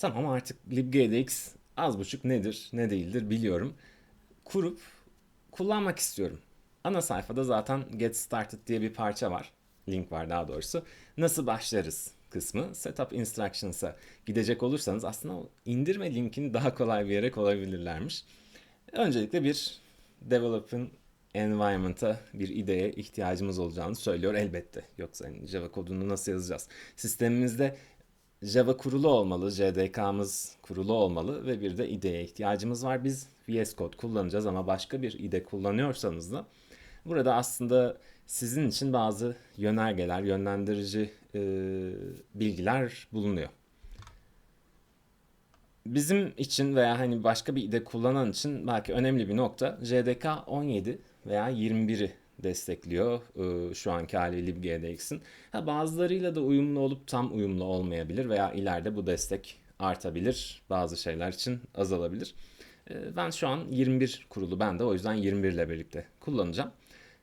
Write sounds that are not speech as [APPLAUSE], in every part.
Tamam artık libgdx az buçuk nedir ne değildir biliyorum. Kurup kullanmak istiyorum. Ana sayfada zaten Get Started diye bir parça var. Link var daha doğrusu. Nasıl başlarız kısmı. Setup Instructions'a gidecek olursanız aslında indirme linkini daha kolay bir yere koyabilirlermiş. Öncelikle bir developing environment'a bir ideye ihtiyacımız olacağını söylüyor elbette. Yoksa hani Java kodunu nasıl yazacağız? Sistemimizde Java kurulu olmalı, JDK'mız kurulu olmalı ve bir de IDE'ye ihtiyacımız var. Biz VS Code kullanacağız ama başka bir IDE kullanıyorsanız da burada aslında sizin için bazı yönergeler, yönlendirici e, bilgiler bulunuyor. Bizim için veya hani başka bir IDE kullanan için belki önemli bir nokta JDK 17 veya 21'i destekliyor e, şu anki hali libgdx'in. Ha, bazılarıyla da uyumlu olup tam uyumlu olmayabilir veya ileride bu destek artabilir. Bazı şeyler için azalabilir. E, ben şu an 21 kurulu ben de o yüzden 21 ile birlikte kullanacağım.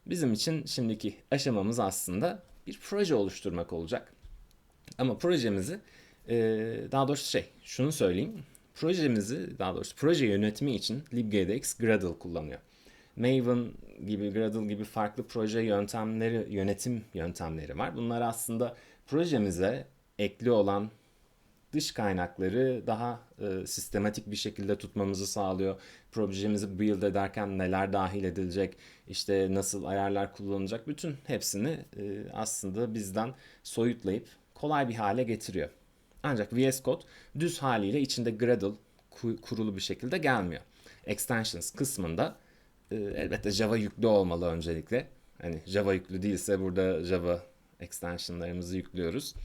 Bizim için şimdiki aşamamız aslında bir proje oluşturmak olacak. Ama projemizi e, daha doğrusu şey şunu söyleyeyim. Projemizi daha doğrusu proje yönetimi için libgdx Gradle kullanıyor. Maven gibi, Gradle gibi farklı proje yöntemleri, yönetim yöntemleri var. Bunlar aslında projemize ekli olan dış kaynakları daha e, sistematik bir şekilde tutmamızı sağlıyor. Projemizi build ederken neler dahil edilecek, işte nasıl ayarlar kullanılacak bütün hepsini e, aslında bizden soyutlayıp kolay bir hale getiriyor. Ancak VS Code düz haliyle içinde Gradle kurulu bir şekilde gelmiyor. Extensions kısmında e, elbette Java yüklü olmalı öncelikle. Hani Java yüklü değilse burada Java extensionlarımızı yüklüyoruz.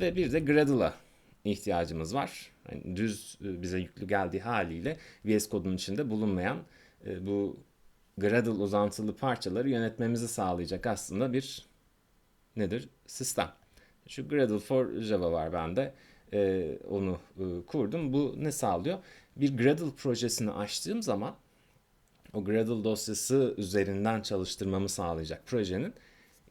Ve bir de Gradle'a ihtiyacımız var. Yani düz e, bize yüklü geldiği haliyle VS Code'un içinde bulunmayan e, bu Gradle uzantılı parçaları yönetmemizi sağlayacak aslında bir nedir? Sistem. Şu Gradle for Java var bende. Ee, onu e, kurdum. Bu ne sağlıyor? Bir Gradle projesini açtığım zaman o Gradle dosyası üzerinden çalıştırmamı sağlayacak projenin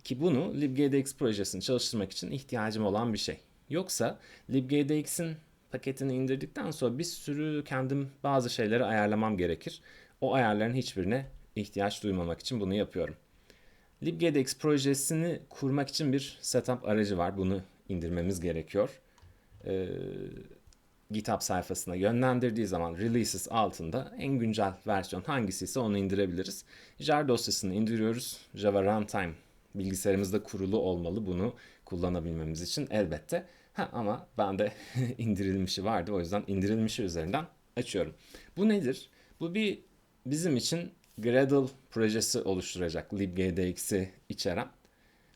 ki bunu libgdx projesini çalıştırmak için ihtiyacım olan bir şey. Yoksa libgdx'in paketini indirdikten sonra bir sürü kendim bazı şeyleri ayarlamam gerekir. O ayarların hiçbirine ihtiyaç duymamak için bunu yapıyorum. libgdx projesini kurmak için bir setup aracı var. Bunu indirmemiz gerekiyor. Ee, GitHub sayfasına yönlendirdiği zaman releases altında en güncel versiyon hangisi ise onu indirebiliriz. Jar dosyasını indiriyoruz. Java Runtime bilgisayarımızda kurulu olmalı bunu kullanabilmemiz için elbette. Ha, ama bende [LAUGHS] indirilmişi vardı o yüzden indirilmişi üzerinden açıyorum. Bu nedir? Bu bir bizim için Gradle projesi oluşturacak libgdx'i içeren.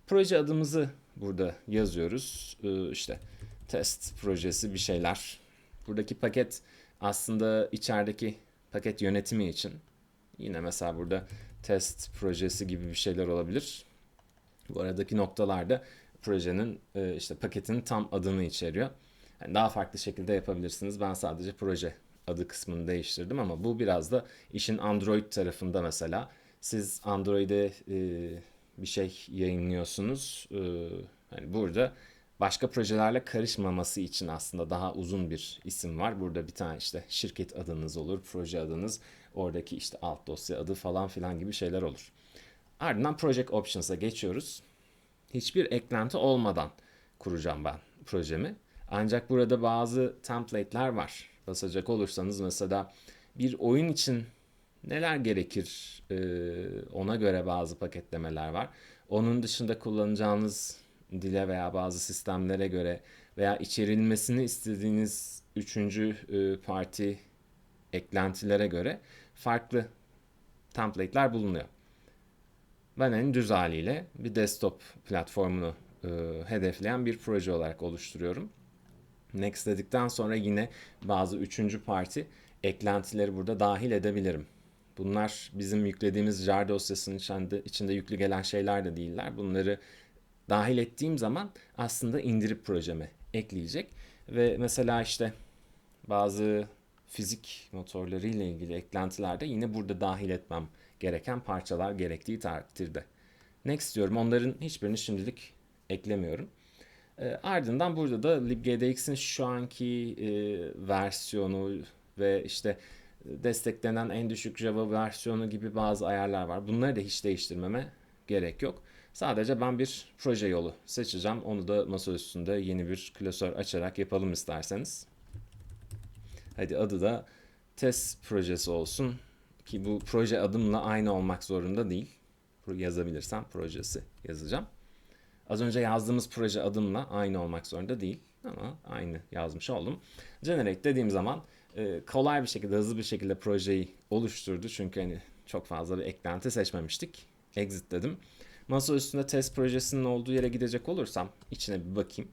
Proje adımızı burada yazıyoruz. Ee, işte test projesi bir şeyler Buradaki paket aslında içerideki paket yönetimi için yine mesela burada test projesi gibi bir şeyler olabilir. Bu aradaki noktalarda projenin e, işte paketin tam adını içeriyor. Yani daha farklı şekilde yapabilirsiniz. Ben sadece proje adı kısmını değiştirdim ama bu biraz da işin Android tarafında mesela siz Android'e e, bir şey yayınlıyorsunuz. Yani burada başka projelerle karışmaması için aslında daha uzun bir isim var. Burada bir tane işte şirket adınız olur, proje adınız, oradaki işte alt dosya adı falan filan gibi şeyler olur. Ardından Project Options'a geçiyoruz. Hiçbir eklenti olmadan kuracağım ben projemi. Ancak burada bazı template'ler var. Basacak olursanız mesela bir oyun için neler gerekir ona göre bazı paketlemeler var. Onun dışında kullanacağınız dile veya bazı sistemlere göre veya içerilmesini istediğiniz üçüncü e, parti eklentilere göre farklı template'ler bulunuyor. Ben en düz haliyle bir desktop platformunu e, hedefleyen bir proje olarak oluşturuyorum. Next dedikten sonra yine bazı üçüncü parti eklentileri burada dahil edebilirim. Bunlar bizim yüklediğimiz jar dosyasının içinde, içinde yüklü gelen şeyler de değiller. Bunları dahil ettiğim zaman aslında indirip projeme ekleyecek. Ve mesela işte bazı fizik motorları ile ilgili eklentilerde yine burada dahil etmem gereken parçalar gerektiği takdirde. Next diyorum. Onların hiçbirini şimdilik eklemiyorum. E, ardından burada da libgdx'in şu anki e, versiyonu ve işte desteklenen en düşük Java versiyonu gibi bazı ayarlar var. Bunları da hiç değiştirmeme gerek yok. Sadece ben bir proje yolu seçeceğim. Onu da masa üstünde yeni bir klasör açarak yapalım isterseniz. Hadi adı da test projesi olsun. Ki bu proje adımla aynı olmak zorunda değil. Yazabilirsem projesi yazacağım. Az önce yazdığımız proje adımla aynı olmak zorunda değil. Ama aynı yazmış oldum. Generate dediğim zaman e, kolay bir şekilde, hızlı bir şekilde projeyi oluşturdu. Çünkü hani çok fazla bir eklenti seçmemiştik. Exit dedim. Masa üstünde test projesinin olduğu yere gidecek olursam içine bir bakayım.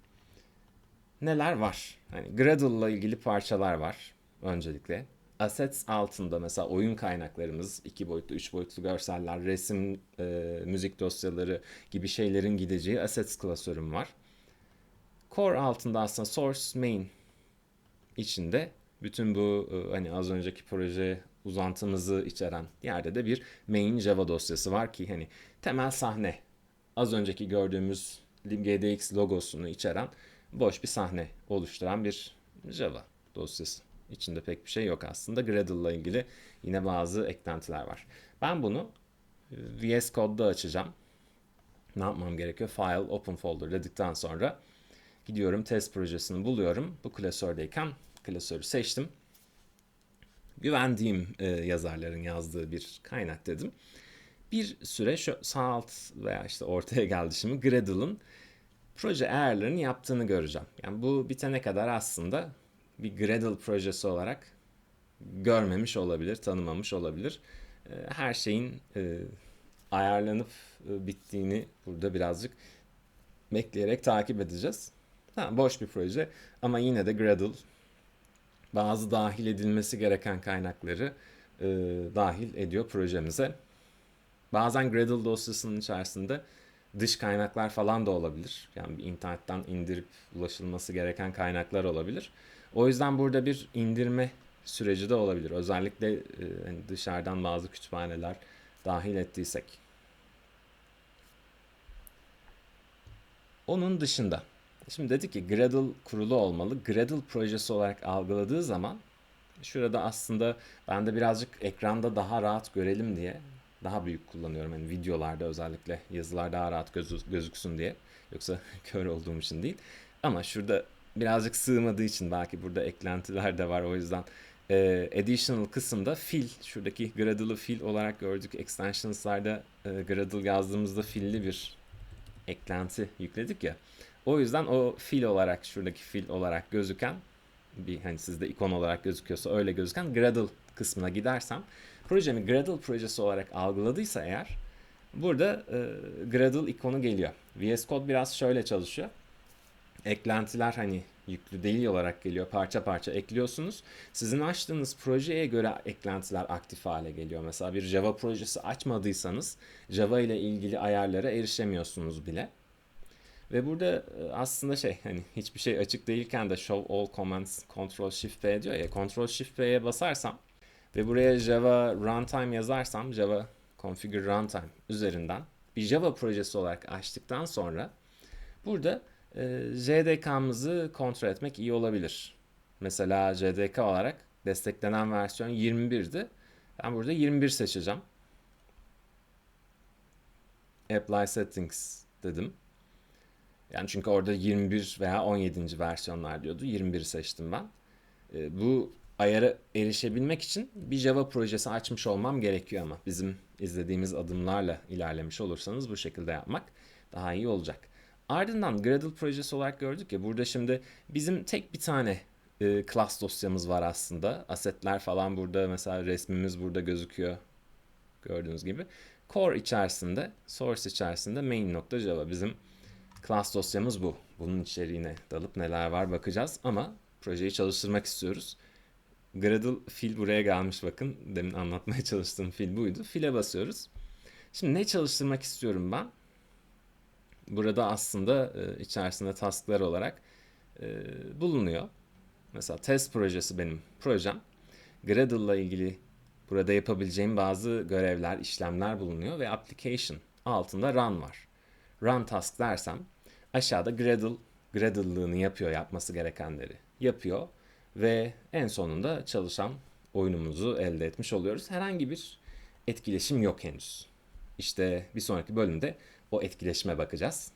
Neler var? Hani Gradle ile ilgili parçalar var öncelikle. Assets altında mesela oyun kaynaklarımız, iki boyutlu, üç boyutlu görseller, resim, e, müzik dosyaları gibi şeylerin gideceği assets klasörüm var. Core altında aslında source main içinde bütün bu e, hani az önceki proje uzantımızı içeren yerde de bir main Java dosyası var ki hani temel sahne az önceki gördüğümüz libgdx logosunu içeren boş bir sahne oluşturan bir Java dosyası. İçinde pek bir şey yok aslında. Gradle ile ilgili yine bazı eklentiler var. Ben bunu VS Code'da açacağım. Ne yapmam gerekiyor? File, Open Folder dedikten sonra gidiyorum test projesini buluyorum. Bu klasördeyken klasörü seçtim. Güvendiğim e, yazarların yazdığı bir kaynak dedim. Bir süre şu sağ alt veya işte ortaya [LAUGHS] geldi şimdi Gradle'ın proje ayarlarını yaptığını göreceğim. Yani bu bitene kadar aslında bir Gradle projesi olarak görmemiş olabilir, tanımamış olabilir. E, her şeyin e, ayarlanıp e, bittiğini burada birazcık bekleyerek takip edeceğiz. Ha, boş bir proje ama yine de Gradle bazı dahil edilmesi gereken kaynakları e, dahil ediyor projemize. Bazen Gradle dosyasının içerisinde dış kaynaklar falan da olabilir. Yani bir internetten indirip ulaşılması gereken kaynaklar olabilir. O yüzden burada bir indirme süreci de olabilir. Özellikle e, hani dışarıdan bazı kütüphaneler dahil ettiysek. Onun dışında Şimdi dedi ki Gradle kurulu olmalı. Gradle projesi olarak algıladığı zaman şurada aslında ben de birazcık ekranda daha rahat görelim diye daha büyük kullanıyorum. Yani videolarda özellikle yazılar daha rahat göz, gözüksün diye. Yoksa [LAUGHS] kör olduğum için değil. Ama şurada birazcık sığmadığı için belki burada eklentiler de var o yüzden e, additional kısımda fil şuradaki Gradle'ı fil olarak gördük. Extensions'larda e, Gradle yazdığımızda filli bir eklenti yükledik ya. O yüzden o fil olarak şuradaki fil olarak gözüken bir hani sizde ikon olarak gözüküyorsa öyle gözüken Gradle kısmına gidersem projemi Gradle projesi olarak algıladıysa eğer burada e, Gradle ikonu geliyor. VS Code biraz şöyle çalışıyor. Eklentiler hani yüklü değil olarak geliyor. Parça parça ekliyorsunuz. Sizin açtığınız projeye göre eklentiler aktif hale geliyor. Mesela bir Java projesi açmadıysanız Java ile ilgili ayarlara erişemiyorsunuz bile. Ve burada e, aslında şey hani hiçbir şey açık değilken de show all commands control shift p diyor ya control shift p'ye basarsam ve buraya java runtime yazarsam java configure runtime üzerinden bir java projesi olarak açtıktan sonra burada e, JDK'mızı kontrol etmek iyi olabilir. Mesela JDK olarak desteklenen versiyon 21'di. Ben burada 21 seçeceğim. Apply settings dedim. Yani çünkü orada 21 veya 17. versiyonlar diyordu. 21 seçtim ben. E, bu ayara erişebilmek için bir Java projesi açmış olmam gerekiyor ama bizim izlediğimiz adımlarla ilerlemiş olursanız bu şekilde yapmak daha iyi olacak. Ardından Gradle projesi olarak gördük ya burada şimdi bizim tek bir tane e, class dosyamız var aslında. Asetler falan burada mesela resmimiz burada gözüküyor gördüğünüz gibi. Core içerisinde, source içerisinde main.java bizim Class dosyamız bu. Bunun içeriğine dalıp neler var bakacağız ama projeyi çalıştırmak istiyoruz. Gradle fil buraya gelmiş bakın. Demin anlatmaya [LAUGHS] çalıştığım fil buydu. File basıyoruz. Şimdi ne çalıştırmak istiyorum ben? Burada aslında e, içerisinde tasklar olarak e, bulunuyor. Mesela test projesi benim projem. Gradle ile ilgili burada yapabileceğim bazı görevler, işlemler bulunuyor ve application altında run var. Run task dersem aşağıda Gradle Gradle'lığını yapıyor, yapması gerekenleri yapıyor ve en sonunda çalışan oyunumuzu elde etmiş oluyoruz. Herhangi bir etkileşim yok henüz. İşte bir sonraki bölümde o etkileşime bakacağız.